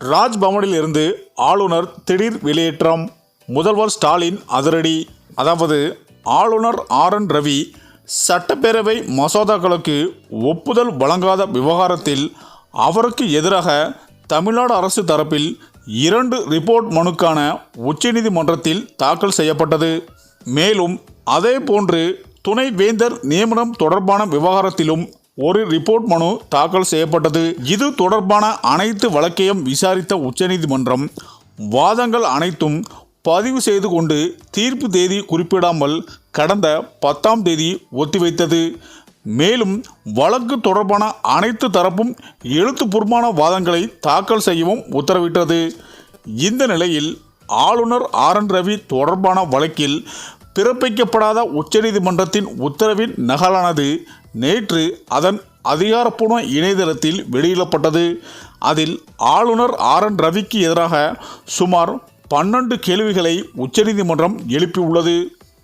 ராஜ்பவனில் இருந்து ஆளுநர் திடீர் வெளியேற்றம். முதல்வர் ஸ்டாலின் அதிரடி. அதாவது ஆளுநர் ஆர் என் ரவி சட்டப்பேரவை மசோதாக்களுக்கு ஒப்புதல் வழங்காத விவகாரத்தில் அவருக்கு எதிராக தமிழ்நாடு அரசு தரப்பில் இரண்டு ரிப்போர்ட் மனுக்கான உச்சநீதிமன்றத்தில் தாக்கல் செய்யப்பட்டது. மேலும் அதே போன்று துணை வேந்தர் நியமனம் தொடர்பான விவகாரத்திலும் ஒரு ரிப்போர்ட் மனு தாக்கல் செய்யப்பட்டது. இது தொடர்பான அனைத்து வழக்கையும் விசாரித்த உச்சநீதிமன்றம் வாதங்கள் அனைத்தும் பதிவு செய்து கொண்டு தீர்ப்பு தேதி குறிப்பிடாமல் கடந்த பத்தாம் தேதி ஒத்திவைத்தது. மேலும் வழக்கு தொடர்பான அனைத்து தரப்பும் எழுத்துப்பூர்வமான வாதங்களை தாக்கல் செய்யவும் உத்தரவிட்டது. இந்த நிலையில் ஆளுநர் ஆர் என் ரவி தொடர்பான வழக்கில் பிறப்பிக்கப்படாத உச்சநீதிமன்றத்தின் உத்தரவின் நகலானது நேற்று அதன் அதிகாரப்பூர்வ இணையதளத்தில் வெளியிடப்பட்டது. அதில் ஆளுநர் ஆர் என் ரவிக்கு எதிராக சுமார் பன்னெண்டு கேள்விகளை உச்சநீதிமன்றம் எழுப்பியுள்ளது.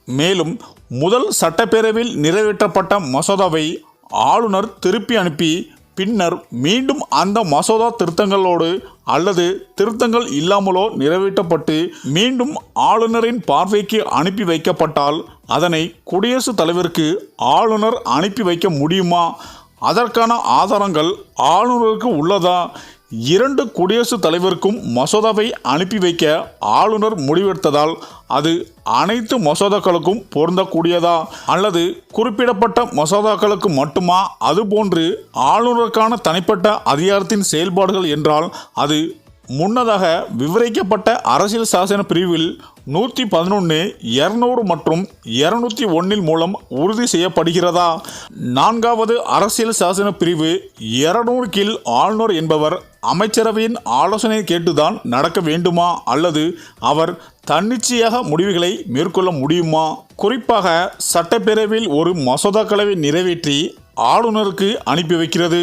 மேலும் முதல் சட்டப்பேரவையில் நிறைவேற்றப்பட்ட மசோதாவை ஆளுநர் திருப்பி அனுப்பி பின்னர் மீண்டும் அந்த மசோதா திருத்தங்களோடு அல்லது திருத்தங்கள் இல்லாமலோ நிறைவேற்றப்பட்டு மீண்டும் ஆளுநரின் பார்வைக்கு அனுப்பி வைக்கப்பட்டால் அதனை குடியரசுத் தலைவருக்கு ஆளுநர் அனுப்பி வைக்க முடியுமா? அதற்கான ஆதாரங்கள் ஆளுநருக்கு உள்ளதா? இரண்டு குடியரசுத் தலைவருக்கும் மசோதாவை அனுப்பி வைக்க ஆளுநர் முடிவெடுத்ததால் அது அனைத்து மசோதாக்களுக்கும் பொருந்தக்கூடியதா அல்லது குறிப்பிடப்பட்ட மசோதாக்களுக்கு மட்டுமா? அதுபோன்று ஆளுநருக்கான தனிப்பட்ட அதிகாரத்தின் செயல்பாடுகள் என்றால் அது முன்னதாக விவரிக்கப்பட்ட அரசியல் சாசன பிரிவில் நூற்றி பதினொன்று இரநூறு மற்றும் இரநூத்தி ஒன்றில் மூலம் உறுதி செய்யப்படுகிறதா? நான்காவது அரசியல் சாசன பிரிவு இருநூறு கீழ் ஆளுநர் என்பவர் அமைச்சரவையின் ஆலோசனை கேட்டுதான் நடக்க வேண்டுமா? அல்லது அவர் தன்னிச்சையாக முடிவுகளை மேற்கொள்ள முடியுமா? குறிப்பாக சட்டப்பேரவையில் ஒரு மசோதாக்களை நிறைவேற்றி ஆளுநருக்கு அனுப்பி வைக்கிறது.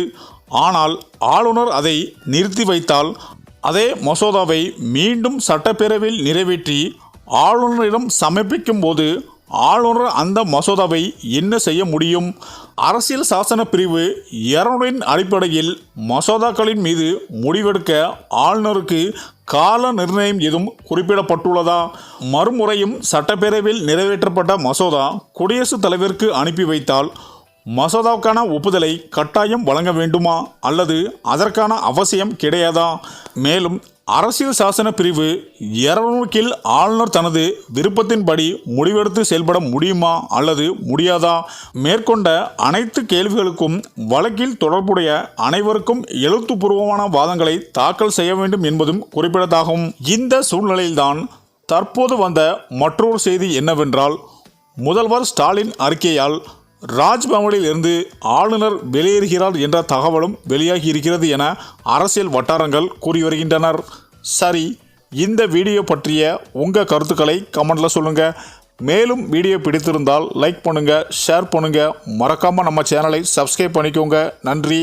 ஆனால் ஆளுநர் அதை நிறுத்தி வைத்தால் அதே மசோதாவை மீண்டும் சட்டப்பேரவையில் நிறைவேற்றி ஆளுநரிடம் சமர்ப்பிக்கும் போது ஆளுநர் அந்த மசோதாவை என்ன செய்ய முடியும்? அரசியல் சாசன பிரிவு இரநூறின் அடிப்படையில் மசோதாக்களின் மீது முடிவெடுக்க ஆளுநருக்கு கால நிர்ணயம் எதுவும் குறிப்பிடப்பட்டுள்ளதா? மறுமுறையும் சட்டப்பேரவையில் நிறைவேற்றப்பட்ட மசோதா குடியரசுத் தலைவருக்கு அனுப்பி வைத்தால் மசோதாவுக்கான ஒப்புதலை கட்டாயம் வழங்க வேண்டுமா? அல்லது அதற்கான அவசியம் கிடையாதா? மேலும் அரசியல் சாசன பிரிவு இருநூறு கீழ் ஆளுநர் தனது விருப்பத்தின்படி முடிவெடுத்து செயல்பட முடியுமா? அல்லது முடியாதா? மேற்கொண்ட அனைத்து கேள்விகளுக்கும் வழக்கில் தொடர்புடைய அனைவருக்கும் எழுத்துப்பூர்வமான வாதங்களை தாக்கல் செய்ய வேண்டும் என்பதும் குறிப்பிடத்தாகும் இந்த சூழ்நிலையில்தான் தற்போது வந்த மற்றொரு செய்தி என்னவென்றால் முதல்வர் ஸ்டாலின் அறிக்கையால் ராஜ்பவனில் இருந்து ஆளுநர் வெளியேறுகிறார் என்ற தகவலும் வெளியாகி இருக்கிறது என அரசியல் வட்டாரங்கள் கூறி வருகின்றனர். சரி இந்த வீடியோ பற்றிய உங்கள் கருத்துக்களை கமெண்டில் சொல்லுங்கள் மேலும் வீடியோ பிடித்திருந்தால் லைக் பண்ணுங்கள் ஷேர் பண்ணுங்கள் மறக்காமல் நம்ம சேனலை சப்ஸ்கிரைப் பண்ணிக்கோங்க. நன்றி.